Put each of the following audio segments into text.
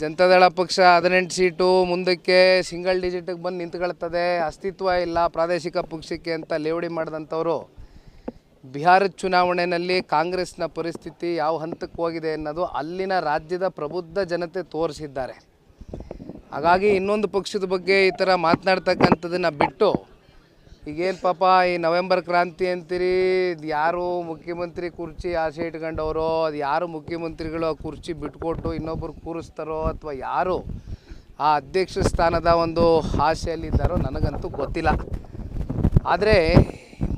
ಜನತಾದಳ ಪಕ್ಷ ಹದಿನೆಂಟು ಸೀಟು ಮುಂದಕ್ಕೆ ಸಿಂಗಲ್ ಡಿಜಿಟಿಗೆ ಬಂದು ನಿಂತ್ಕೊಳ್ತದೆ. ಅಸ್ತಿತ್ವ ಇಲ್ಲ ಪ್ರಾದೇಶಿಕ ಪಕ್ಷಕ್ಕೆ ಅಂತ ಲೇವಡಿ ಮಾಡಿದಂಥವರು. ಬಿಹಾರದ ಚುನಾವಣೆಯಲ್ಲಿ ಕಾಂಗ್ರೆಸ್ನ ಪರಿಸ್ಥಿತಿ ಯಾವ ಹಂತಕ್ಕೆ ಹೋಗಿದೆ ಅನ್ನೋದು ಅಲ್ಲಿನ ರಾಜ್ಯದ ಪ್ರಬುದ್ಧ ಜನತೆ ತೋರಿಸಿದ್ದಾರೆ. ಹಾಗಾಗಿ ಇನ್ನೊಂದು ಪಕ್ಷದ ಬಗ್ಗೆ ಈ ಥರ ಮಾತನಾಡ್ತಕ್ಕಂಥದ್ದನ್ನು ಬಿಟ್ಟು ಈಗೇನು ಪಾಪ ಈ ನವೆಂಬರ್ ಕ್ರಾಂತಿ ಅಂತೀರಿ ಯಾರು ಮುಖ್ಯಮಂತ್ರಿ ಕುರ್ಚಿ ಆಸೆ ಇಟ್ಕೊಂಡವರೋ, ಅದು ಯಾರು ಮುಖ್ಯಮಂತ್ರಿಗಳು ಆ ಕುರ್ಚಿ ಬಿಟ್ಕೊಟ್ಟು ಇನ್ನೊಬ್ಬರು ಕೂರಿಸ್ತಾರೋ ಅಥವಾ ಯಾರು ಆ ಅಧ್ಯಕ್ಷ ಸ್ಥಾನದ ಒಂದು ಆಸೆಯಲ್ಲಿದ್ದಾರೋ ನನಗಂತೂ ಗೊತ್ತಿಲ್ಲ. ಆದರೆ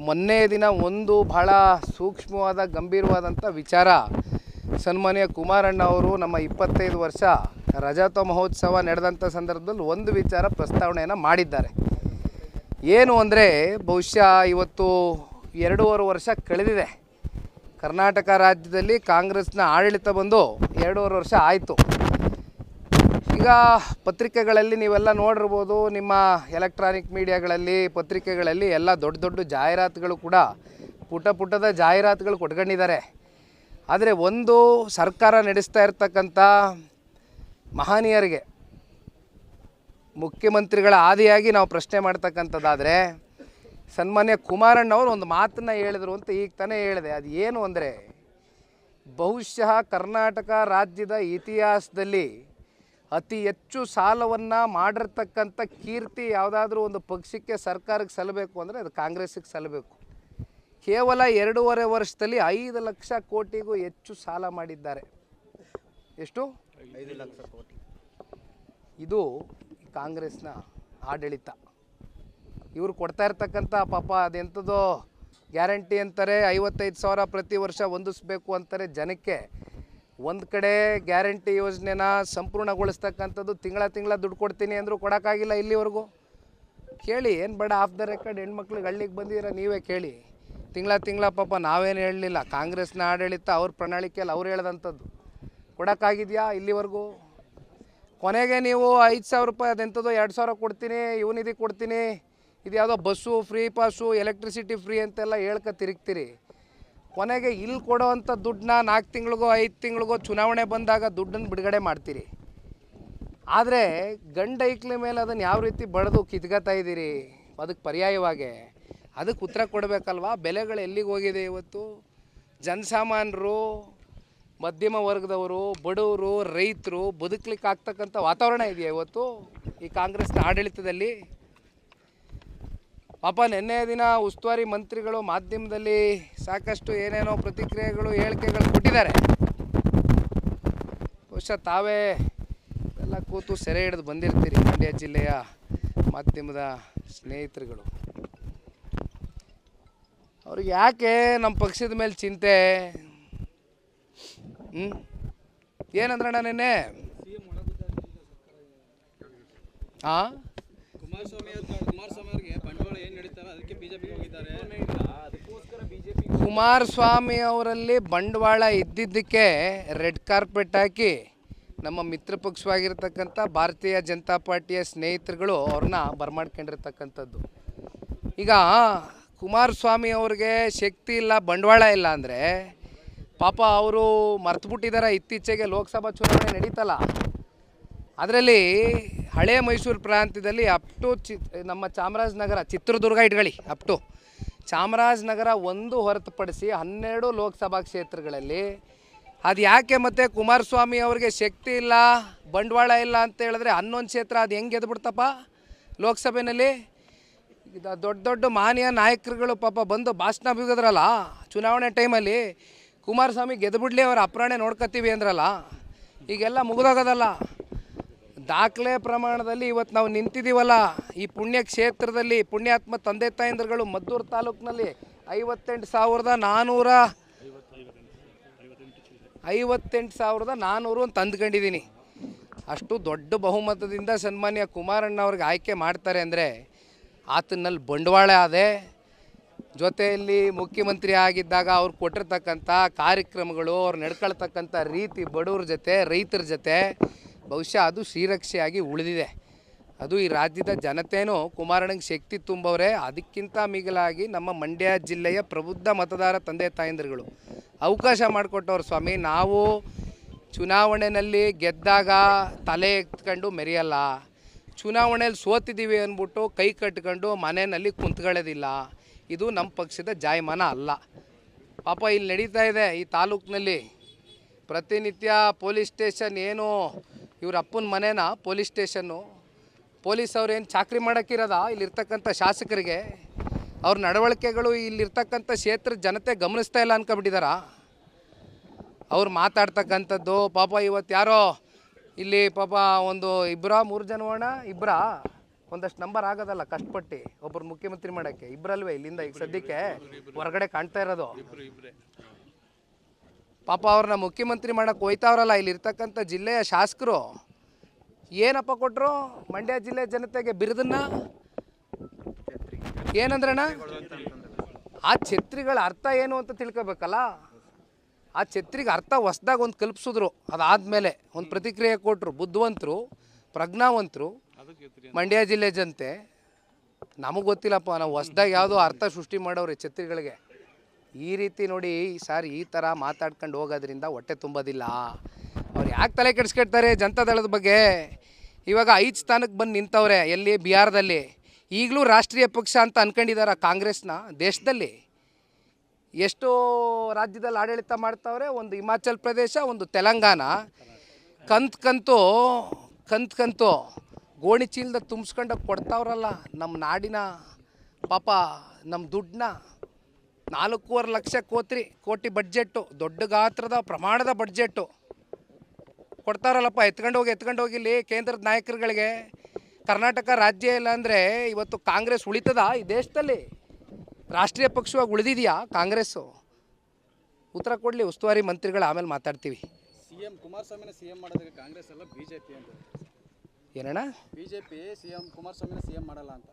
ಮೊನ್ನೆ ದಿನ ಒಂದು ಬಹಳ ಸೂಕ್ಷ್ಮವಾದ ಗಂಭೀರವಾದಂಥ ವಿಚಾರ ಸನ್ಮಾನ್ಯ ಕುಮಾರಣ್ಣ ಅವರು ನಮ್ಮ ಇಪ್ಪತ್ತೈದು ವರ್ಷ ರಜತ ಮಹೋತ್ಸವ ನಡೆದಂಥ ಸಂದರ್ಭದಲ್ಲಿ ಒಂದು ವಿಚಾರ ಪ್ರಸ್ತಾವನೆಯನ್ನು ಮಾಡಿದ್ದಾರೆ. ಏನು ಅಂದರೆ ಬಹುಶಃ ಇವತ್ತು ಎರಡೂವರೆ ವರ್ಷ ಕಳೆದಿದೆ. ಕರ್ನಾಟಕ ರಾಜ್ಯದಲ್ಲಿ ಕಾಂಗ್ರೆಸ್ನ ಆಡಳಿತ ಬಂದು ಎರಡೂವರೆ ವರ್ಷ ಆಯಿತು. ಈಗ ಪತ್ರಿಕೆಗಳಲ್ಲಿ ನೀವೆಲ್ಲ ನೋಡಿರ್ಬೋದು, ನಿಮ್ಮ ಎಲೆಕ್ಟ್ರಾನಿಕ್ ಮೀಡಿಯಾಗಳಲ್ಲಿ, ಪತ್ರಿಕೆಗಳಲ್ಲಿ ಎಲ್ಲ ದೊಡ್ಡ ದೊಡ್ಡ ಜಾಹೀರಾತುಗಳು ಕೂಡ ಪುಟ ಪುಟದ ಜಾಹೀರಾತುಗಳು ಕೊಟ್ಕೊಂಡಿದ್ದಾರೆ. ಆದರೆ ಒಂದು ಸರ್ಕಾರ ನಡೆಸ್ತಾ ಇರ್ತಕ್ಕಂಥ ಮಹನೀಯರಿಗೆ ಮುಖ್ಯಮಂತ್ರಿಗಳ ಆದಿಯಾಗಿ ನಾವು ಪ್ರಶ್ನೆ ಮಾಡ್ತಕ್ಕಂಥದ್ದಾದರೆ ಸನ್ಮಾನ್ಯ ಕುಮಾರಣ್ಣವರು ಒಂದು ಮಾತನ್ನು ಹೇಳಿದರು ಅಂತ ಈಗ ತಾನೇ ಹೇಳಿದೆ. ಅದು ಏನು ಅಂದರೆ ಬಹುಶಃ ಕರ್ನಾಟಕ ರಾಜ್ಯದ ಇತಿಹಾಸದಲ್ಲಿ ಅತಿ ಹೆಚ್ಚು ಸಾಲವನ್ನು ಮಾಡಿರ್ತಕ್ಕಂಥ ಕೀರ್ತಿ ಯಾವುದಾದ್ರೂ ಒಂದು ಪಕ್ಷಕ್ಕೆ ಸರ್ಕಾರಕ್ಕೆ ಸಲ್ಲಬೇಕು ಅಂದರೆ ಅದು ಕಾಂಗ್ರೆಸ್ಸಿಗೆ ಸಲ್ಲಬೇಕು ಕೇವಲ ಎರಡೂವರೆ ವರ್ಷದಲ್ಲಿ ಐದು ಲಕ್ಷ ಕೋಟಿಗೂ ಹೆಚ್ಚು ಸಾಲ ಮಾಡಿದ್ದಾರೆ. ಎಷ್ಟು? ಐದು ಲಕ್ಷ ಕೋಟಿ. ಇದು ಕಾಂಗ್ರೆಸ್ನ ಆಡಳಿತ. ಇವರು ಕೊಡ್ತಾ ಇರ್ತಕ್ಕಂಥ ಪಾಪ ಅದೆಂಥದೋ ಗ್ಯಾರಂಟಿ ಅಂತಾರೆ, ಐವತ್ತೈದು ಸಾವಿರ ಪ್ರತಿ ವರ್ಷ ಹೊಂದಿಸ್ಬೇಕು ಅಂತಾರೆ ಜನಕ್ಕೆ. ಒಂದು ಕಡೆ ಗ್ಯಾರಂಟಿ ಯೋಜನೆನ ಸಂಪೂರ್ಣಗೊಳಿಸ್ತಕ್ಕಂಥದ್ದು ತಿಂಗಳ ತಿಂಗಳ ದುಡ್ಡು ಕೊಡ್ತೀನಿ ಅಂದರೂ ಕೊಡೋಕ್ಕಾಗಿಲ್ಲ ಇಲ್ಲಿವರೆಗೂ. ಕೇಳಿ, ಏನು ಬೇಡ, ಆಫ್ ದ ರೆಕಾರ್ಡ್ ಹೆಣ್ಮಕ್ಳಿಗೆ ಹಳ್ಳಿಗೆ ಬಂದಿರ ನೀವೇ ಕೇಳಿ. ತಿಂಗಳ ತಿಂಗಳ ಪಾಪ ನಾವೇನು ಹೇಳಲಿಲ್ಲ. ಕಾಂಗ್ರೆಸ್ನ ಆಡಳಿತ ಅವ್ರ ಪ್ರಣಾಳಿಕೆಯಲ್ಲಿ ಅವ್ರು ಹೇಳ್ದಂಥದ್ದು. ಕೊಡೋಕ್ಕಾಗಿದೆಯಾ ಇಲ್ಲಿವರೆಗೂ? ಕೊನೆಗೆ ನೀವು ಐದು ಸಾವಿರ ರೂಪಾಯಿ ಅದೆಂಥದ್ದು ಎರಡು ಸಾವಿರ ಕೊಡ್ತೀನಿ ಇವನಿಧಿ ಕೊಡ್ತೀನಿ, ಇದು ಯಾವುದೋ bus free pass, electricity free ಅಂತೆಲ್ಲ ಹೇಳ್ಕ ತಿರುಗ್ತೀರಿ. ಕೊನೆಗೆ ಇಲ್ಲಿ ಕೊಡೋವಂಥ ದುಡ್ಡನ್ನ ನಾಲ್ಕು ತಿಂಗಳಿಗೋ, ಐದು ತಿಂಗಳಿಗೋ ಚುನಾವಣೆ ಬಂದಾಗ ದುಡ್ಡನ್ನು ಬಿಡುಗಡೆ ಮಾಡ್ತೀರಿ. ಆದರೆ ಗಂಡ ಮೇಲೆ ಅದನ್ನು ಯಾವ ರೀತಿ ಬಡ್ದು ಕಿತ್ಕೋತಾ ಇದ್ದೀರಿ? ಅದಕ್ಕೆ ಪರ್ಯಾಯವಾಗಿ ಅದಕ್ಕೆ ಉತ್ತರ ಕೊಡಬೇಕಲ್ವಾ? ಬೆಲೆಗಳು ಎಲ್ಲಿಗೆ ಹೋಗಿದೆ ಇವತ್ತು? ಜನಸಾಮಾನ್ಯರು ಮಧ್ಯಮ ವರ್ಗದವರು, ಬಡವರು, ರೈತರು ಬದುಕಲಿಕ್ಕೆ ಆಗ್ತಕ್ಕಂಥ ವಾತಾವರಣ ಇದೆಯಾ ಇವತ್ತು ಈ ಕಾಂಗ್ರೆಸ್ನ ಆಡಳಿತದಲ್ಲಿ? ಪಾಪ ನಿನ್ನೆ ದಿನ ಉಸ್ತುವಾರಿ ಮಂತ್ರಿಗಳು ಮಾಧ್ಯಮದಲ್ಲಿ ಸಾಕಷ್ಟು ಏನೇನೋ ಪ್ರತಿಕ್ರಿಯೆಗಳು, ಹೇಳಿಕೆಗಳು ಕೊಟ್ಟಿದ್ದಾರೆ. ಬಹುಶಃ ತಾವೇ ಎಲ್ಲ ಕೂತು ಸೆರೆ ಹಿಡಿದು ಬಂದಿರ್ತೀರಿ ಮಂಡ್ಯ ಜಿಲ್ಲೆಯ ಮಾಧ್ಯಮದ ಸ್ನೇಹಿತರುಗಳು. ಅವ್ರಿಗೆ ಯಾಕೆ ನಮ್ಮ ಪಕ್ಷದ ಮೇಲೆ ಚಿಂತೆ? ಹ್ಞೂ ಏನಂದ್ರಣ್ಣ ನಿನ್ನೆ? ಹಾಂ ಕುಮಾರಸ್ವಾಮಿ ಅವ್ರ- ಕುಮಾರಸ್ವಾಮಿ ಅವರಿಗೆ ಬಂಡವಾಳ ಏನ್ ನಡೀತಾರೆ ಅದಕ್ಕೆ ಬಿಜೆಪಿಗೆ ಹೋಗಿದ್ದಾರೆ. ಅದಕ್ಕೋಸ್ಕರ ಬಿಜೆಪಿ ಕುಮಾರಸ್ವಾಮಿ ಅವರಲ್ಲಿ ಬಂಡವಾಳ ಇದ್ದಿದ್ದಕ್ಕೆ ರೆಡ್ ಕಾರ್ಪೆಟ್ ಹಾಕಿ ನಮ್ಮ ಮಿತ್ರ ಪಕ್ಷವಾಗಿರ್ತಕ್ಕಂಥ ಭಾರತೀಯ ಜನತಾ ಪಾರ್ಟಿಯ ಸ್ನೇಹಿತರುಗಳು ಅವ್ರನ್ನ ಬರ್ಮಾಡ್ಕೊಂಡಿರ್ತಕ್ಕಂಥದ್ದು. ಈಗ ಕುಮಾರಸ್ವಾಮಿ ಅವ್ರಿಗೆ ಶಕ್ತಿ ಇಲ್ಲ ಬಂಡವಾಳ ಇಲ್ಲ ಅಂದರೆ ಪಾಪ ಅವರು ಮರ್ತು ಬಿಟ್ಟಿದ್ದಾರೆ ಇತ್ತೀಚೆಗೆ ಲೋಕಸಭಾ ಚುನಾವಣೆ ನಡೀತಲ್ಲ. ಅದರಲ್ಲಿ ಹಳೆ ಮೈಸೂರು ಪ್ರಾಂತ್ಯದಲ್ಲಿ ಅಪ್ ಟು ಚಿ, ನಮ್ಮ ಚಾಮರಾಜನಗರ, ಚಿತ್ರದುರ್ಗ ಇಟ್ಕೊಳ್ಳಿ ಅಪ್ ಟು ಚಾಮರಾಜನಗರ ಒಂದು ಹೊರತುಪಡಿಸಿ ಹನ್ನೆರಡು ಲೋಕಸಭಾ ಕ್ಷೇತ್ರಗಳಲ್ಲಿ ಅದು ಯಾಕೆ ಮತ್ತು ಕುಮಾರಸ್ವಾಮಿ ಅವ್ರಿಗೆ ಶಕ್ತಿ ಇಲ್ಲ, ಬಂಡವಾಳ ಇಲ್ಲ ಅಂತ ಹೇಳಿದ್ರೆ ಹನ್ನೊಂದು ಕ್ಷೇತ್ರ ಅದು ಹೆಂಗೆ ಗೆದ್ಬಿಡ್ತಪ್ಪ? ಲೋಕಸಭೆಯಲ್ಲಿ ದೊಡ್ಡ ದೊಡ್ಡ ಮಾನ್ಯ ನಾಯಕರುಗಳು ಪಾಪ ಬಂದು ಭಾಷಣ ಬಿಗಿದ್ರಲ್ಲ, ಚುನಾವಣೆ ಟೈಮಲ್ಲಿ ಕುಮಾರಸ್ವಾಮಿ ಗೆದ್ಬಿಡ್ಲಿ ಅವ್ರ ಅಪ್ರಾಣೆ ನೋಡ್ಕೊತೀವಿ ಅಂದ್ರಲ್ಲ, ಈಗೆಲ್ಲ ಮುಗಿದೋಗೋದಲ್ಲ. ದಾಖಲೆ ಪ್ರಮಾಣದಲ್ಲಿ ಇವತ್ತು ನಾವು ನಿಂತಿದ್ದೀವಲ್ಲ ಈ ಪುಣ್ಯ ಕ್ಷೇತ್ರದಲ್ಲಿ ಪುಣ್ಯಾತ್ಮ ತಂದೆ ತಾಯಂದ್ರಗಳು ಮದ್ದೂರು ತಾಲೂಕಿನಲ್ಲಿ ಐವತ್ತೆಂಟು ಸಾವಿರದ ನಾನ್ನೂರ ಐವತ್ತೆಂಟು ಸಾವಿರದ ನಾನ್ನೂರು ಅಂತ ಅಂದ್ಕೊಂಡಿದ್ದೀನಿ. ಅಷ್ಟು ದೊಡ್ಡ ಬಹುಮತದಿಂದ ಸನ್ಮಾನ್ಯ ಕುಮಾರಣ್ಣ ಅವ್ರಿಗೆ ಆಯ್ಕೆ ಮಾಡ್ತಾರೆ ಅಂದರೆ ಆತನಲ್ಲಿ ಬಂಡವಾಳ ಅದೇ. ಜೊತೆಯಲ್ಲಿ ಮುಖ್ಯಮಂತ್ರಿ ಆಗಿದ್ದಾಗ ಅವ್ರು ಕೊಟ್ಟಿರ್ತಕ್ಕಂಥ ಕಾರ್ಯಕ್ರಮಗಳು, ಅವ್ರು ನಡ್ಕೊಳ್ತಕ್ಕಂಥ ರೀತಿ ಬಡವ್ರ ಜೊತೆ, ರೈತರ ಜೊತೆ ಬಹುಶಃ ಅದು ಶ್ರೀರಕ್ಷೆಯಾಗಿ ಉಳಿದಿದೆ. ಅದು ಈ ರಾಜ್ಯದ ಜನತೆಯೂ ಕುಮಾರಣ್ಣಂಗೆ ಶಕ್ತಿ ತುಂಬವ್ರೆ. ಅದಕ್ಕಿಂತ ಮಿಗಿಲಾಗಿ ನಮ್ಮ ಮಂಡ್ಯ ಜಿಲ್ಲೆಯ ಪ್ರಬುದ್ಧ ಮತದಾರ ತಂದೆ ತಾಯಂದಿರುಗಳು. ಅವಕಾಶ ಮಾಡಿಕೊಟ್ಟವ್ರು ಸ್ವಾಮಿ, ನಾವು ಚುನಾವಣೆಯಲ್ಲಿ ಗೆದ್ದಾಗ ತಲೆ ಎತ್ಕೊಂಡು ಮೆರೆಯಲ್ಲ. ಚುನಾವಣೆಯಲ್ಲಿ ಸೋತಿದ್ದೀವಿ ಅಂದ್ಬಿಟ್ಟು ಕೈ ಕಟ್ಕೊಂಡು ಮನೆಯಲ್ಲಿ ಕುಂತ್ಕೊಳ್ಳೋದಿಲ್ಲ. ಇದು ನಮ್ಮ ಪಕ್ಷದ ಜಾಯಮಾನ ಅಲ್ಲ. ಪಾಪ ಇಲ್ಲಿ ನಡೀತಾ ಇದೆ ಈ ತಾಲೂಕಿನಲ್ಲಿ. ಪ್ರತಿನಿತ್ಯ ಪೊಲೀಸ್ ಸ್ಟೇಷನ್ ಏನು ಇವ್ರ ಅಪ್ಪನ ಮನೇನ? Police station. ಪೊಲೀಸ್ ಅವ್ರು ಏನು ಚಾಕ್ರಿ ಮಾಡೋಕ್ಕಿರೋದ? ಇಲ್ಲಿರ್ತಕ್ಕಂಥ ಶಾಸಕರಿಗೆ. ಅವ್ರ ನಡವಳಿಕೆಗಳು ಇಲ್ಲಿರ್ತಕ್ಕಂಥ ಕ್ಷೇತ್ರದ ಜನತೆ ಗಮನಿಸ್ತಾ ಇಲ್ಲ ಅನ್ಕೊಬಿಟ್ಟಿದಾರಾ ಅವ್ರು ಮಾತಾಡ್ತಕ್ಕಂಥದ್ದು, ಪಾಪ ಇವತ್ತು ಯಾರೋ ಇಲ್ಲಿ ಪಾಪ ಒಂದು ಇಬ್ಬರ ಮೂರು ಜನವಣ ಇಬ್ಬರ ಒಂದಷ್ಟು ನಂಬರ್ ಆಗೋದಲ್ಲ, ಕಷ್ಟಪಟ್ಟು ಒಬ್ಬರು ಮುಖ್ಯಮಂತ್ರಿ ಮಾಡೋಕ್ಕೆ. ಇಬ್ಬರಲ್ವೇ ಇಲ್ಲಿಂದ ಈಗ ಸದ್ಯಕ್ಕೆ ಹೊರಗಡೆ ಕಾಣ್ತಾ ಇರೋದು. ಪಾಪ ಅವ್ರನ್ನ ಮುಖ್ಯಮಂತ್ರಿ ಮಾಡಕ್ಕೆ ಹೋಯ್ತಾವ್ರಲ್ಲ, ಇಲ್ಲಿ ಇರ್ತಕ್ಕಂಥ ಜಿಲ್ಲೆಯ ಶಾಸಕರು. ಏನಪ್ಪ ಕೊಟ್ಟರು ಮಂಡ್ಯ ಜಿಲ್ಲೆ ಜನತೆಗೆ ಬಿರುದನ್ನ? ಏನಂದ್ರಣ ಆ ಛತ್ರಿಗಳ ಅರ್ಥ ಏನು ಅಂತ ತಿಳ್ಕೊಬೇಕಲ್ಲ? ಆ ಛತ್ರಿಗೆ ಅರ್ಥ ಹೊಸ್ದಾಗ ಒಂದು ಕಲ್ಪಿಸಿದ್ರು. ಅದಾದಮೇಲೆ ಒಂದು ಪ್ರತಿಕ್ರಿಯೆ ಕೊಟ್ಟರು ಬುದ್ಧಿವಂತರು, ಪ್ರಜ್ಞಾವಂತರು. ಮಂಡ್ಯ ಜಿಲ್ಲೆ ಜನತೆ ನಮಗೆ ಗೊತ್ತಿಲ್ಲಪ್ಪ, ನಾವು ಹೊಸ್ದಾಗಿ ಯಾವುದೋ ಅರ್ಥ ಸೃಷ್ಟಿ ಮಾಡೋರು ಛತ್ರಿಗಳಿಗೆ. ಈ ರೀತಿ ನೋಡಿ ಸರ್ ಈ ಥರ ಮಾತಾಡ್ಕೊಂಡು ಹೋಗೋದ್ರಿಂದ ಹೊಟ್ಟೆ ತುಂಬೋದಿಲ್ಲ. ಅವ್ರು ಯಾಕೆ ತಲೆ ಕೆಡಿಸ್ಕೊಳ್ತಾರೆ ಜನತಾದಳದ ಬಗ್ಗೆ? ಇವಾಗ ಐದು ಸ್ಥಾನಕ್ಕೆ ಬಂದು ನಿಂತವ್ರೆ, ಎಲ್ಲಿ? ಬಿಹಾರದಲ್ಲಿ. ಈಗಲೂ ರಾಷ್ಟ್ರೀಯ ಪಕ್ಷ ಅಂತ ಅಂದ್ಕೊಂಡಿದ್ದಾರೆ ಕಾಂಗ್ರೆಸ್ನ ದೇಶದಲ್ಲಿ. ಎಷ್ಟು ರಾಜ್ಯದಲ್ಲಿ ಆಡಳಿತ ಮಾಡ್ತಾವ್ರೆ, ಒಂದು ಹಿಮಾಚಲ್ ಪ್ರದೇಶ, ಒಂದು ತೆಲಂಗಾಣ. ಕಂತ್ ಕಂತು ಕಂತ್ ಕಂತು. ಗೋಣಿ ಚೀಲದ ತುಂಬಿಸ್ಕೊಂಡು ಕೊಡ್ತಾವ್ರಲ್ಲ ನಮ್ಮ ನಾಡಿನ ಪಾಪ ನಮ್ಮ ದುಡ್ಡನ್ನ ನಾಲ್ಕೂವರೆ ಲಕ್ಷ ಕೋತ್ರಿ, ಕೋಟಿ ಬಡ್ಜೆಟ್ಟು, ದೊಡ್ಡ ಗಾತ್ರದ ಪ್ರಮಾಣದ ಬಡ್ಜೆಟ್ಟು ಕೊಡ್ತಾರಲ್ಲಪ್ಪ. ಎತ್ಕೊಂಡು ಹೋಗಿ, ಎತ್ಕೊಂಡು ಹೋಗಿಲ್ಲಿ ಕೇಂದ್ರದ ನಾಯಕರುಗಳಿಗೆ. ಕರ್ನಾಟಕ ರಾಜ್ಯ ಇಲ್ಲ ಅಂದರೆ ಇವತ್ತು ಕಾಂಗ್ರೆಸ್ ಉಳಿತದ? ಈ ದೇಶದಲ್ಲಿ ರಾಷ್ಟ್ರೀಯ ಪಕ್ಷವಾಗಿ ಉಳಿದಿದೆಯಾ ಕಾಂಗ್ರೆಸ್ಸು? ಉತ್ತರ ಕೊಡಲಿ ಉಸ್ತುವಾರಿ ಮಂತ್ರಿಗಳು ಆಮೇಲೆ ಮಾತಾಡ್ತೀವಿ. ಸಿಎಂ ಕುಮಾರಸ್ವಾಮಿನ ಸಿಎಂ ಮಾಡೋದಕ್ಕೆ ಕಾಂಗ್ರೆಸ್ ಅಲ್ಲ ಪಿ ಅಂತ. ಏನಣ್ಣ? ಬಿಜೆಪಿ ಸಿಎಂ ಸಿ ಸಿಎಂ ಮಾಡಲ್ಲ ಅಂತ.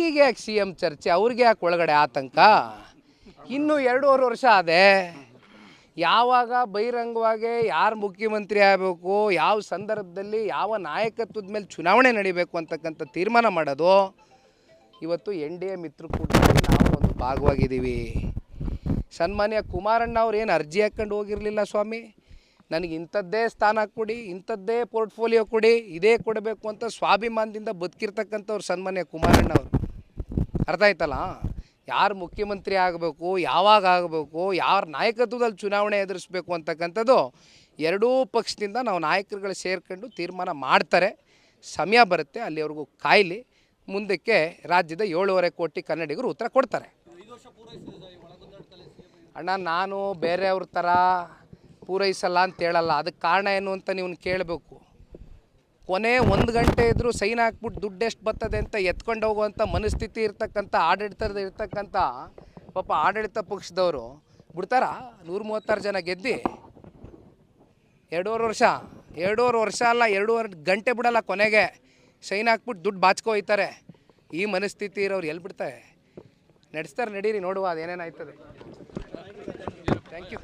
ಈಗ ಯಾಕೆ ಸಿ ಎಂ ಚರ್ಚೆ? ಅವ್ರಿಗೆ ಯಾಕೆ ಒಳಗಡೆ ಆತಂಕ? ಇನ್ನೂ ಎರಡೂವರೆ ವರ್ಷ ಅದೇ ಯಾವಾಗ ಬಹಿರಂಗವಾಗಿ ಯಾರು ಮುಖ್ಯಮಂತ್ರಿ ಆಗಬೇಕು ಯಾವ ಸಂದರ್ಭದಲ್ಲಿ ಯಾವ ನಾಯಕತ್ವದ ಮೇಲೆ ಚುನಾವಣೆ ನಡಿಬೇಕು ಅಂತಕ್ಕಂಥ ತೀರ್ಮಾನ ಮಾಡೋದು ಇವತ್ತು ಎನ್ ಡಿ ಎ ಮಿತ್ರಕೂಟದಲ್ಲಿ ನಾವು ಒಂದು ಭಾಗವಾಗಿದ್ದೀವಿ. ಸನ್ಮಾನ್ಯ ಕುಮಾರಣ್ಣ ಅವ್ರು ಏನು ಅರ್ಜಿ ಹಾಕ್ಕೊಂಡು ಹೋಗಿರಲಿಲ್ಲ ಸ್ವಾಮಿ? ನನಗೆ ಇಂಥದ್ದೇ ಸ್ಥಾನ ಕೊಡಿ, ಇಂಥದ್ದೇ ಪೋರ್ಟ್ಫೋಲಿಯೋ ಕೊಡಿ, ಇದೇ ಕೊಡಬೇಕು ಅಂತ ಸ್ವಾಭಿಮಾನದಿಂದ ಬದುಕಿರ್ತಕ್ಕಂಥವ್ರು ಸನ್ಮಾನ್ಯ ಕುಮಾರಣ್ಣ ಅವರು. ಅರ್ಥ ಆಯ್ತಲ್ಲ? ಯಾರು ಮುಖ್ಯಮಂತ್ರಿ ಆಗಬೇಕು, ಯಾವಾಗ ಆಗಬೇಕು, ಯಾರ ನಾಯಕತ್ವದಲ್ಲಿ ಚುನಾವಣೆ ಎದುರಿಸ್ಬೇಕು ಅಂತಕ್ಕಂಥದ್ದು ಎರಡೂ ಪಕ್ಷದಿಂದ ನಾವು ನಾಯಕರುಗಳು ಸೇರ್ಕೊಂಡು ತೀರ್ಮಾನ ಮಾಡ್ತಾರೆ. ಸಮಯ ಬರುತ್ತೆ, ಅಲ್ಲಿವರೆಗೂ ಕಾಯಲಿ. ಮುಂದಕ್ಕೆ ರಾಜ್ಯದ ಏಳುವರೆ ಕೋಟಿ ಕನ್ನಡಿಗರು ಉತ್ತರ ಕೊಡ್ತಾರೆ. ಅಣ್ಣ, ನಾನು ಬೇರೆಯವ್ರ ಥರ ಪೂರೈಸಲ್ಲ ಅಂತ ಹೇಳಲ್ಲ. ಅದಕ್ಕೆ ಕಾರಣ ಏನು ಅಂತ ನೀವು ಕೇಳಬೇಕು. ಕೊನೆ ಒಂದು ಗಂಟೆ ಇದ್ದರೂ ಸೈನ್ ಹಾಕ್ಬಿಟ್ಟು ದುಡ್ಡು ಎಷ್ಟು ಬರ್ತದೆ ಅಂತ ಎತ್ಕೊಂಡು ಹೋಗುವಂಥ ಮನಸ್ಥಿತಿ ಇರ್ತಕ್ಕಂಥ, ಆಡಳಿತದ ಇರ್ತಕ್ಕಂಥ, ಪಾಪ ಆಡಳಿತ ಪಕ್ಷದವರು ಬಿಡ್ತಾರ? ನೂರ ಮೂವತ್ತಾರು ಜನ ಗೆದ್ದು? ಎರಡೂವರೆ ವರ್ಷ? ಎರಡೂವರೆ ವರ್ಷ ಅಲ್ಲ, ಎರಡೂವರೆ ಗಂಟೆ ಬಿಡಲ್ಲ ಕೊನೆಗೆ. ಸೈನ್ ಹಾಕ್ಬಿಟ್ಟು ದುಡ್ಡು ಬಾಚ್ಕೊ ಹೋಯ್ತಾರೆ. ಈ ಮನಸ್ಥಿತಿ ಇರೋರು ಎಲ್ಲಿ ಬಿಡ್ತಾರೆ ನಡೆಸ್ತಾರೆ, ನಡೀರಿ, ನೋಡುವ, ಅದೇನೇನಾಯ್ತದೆ. Thank you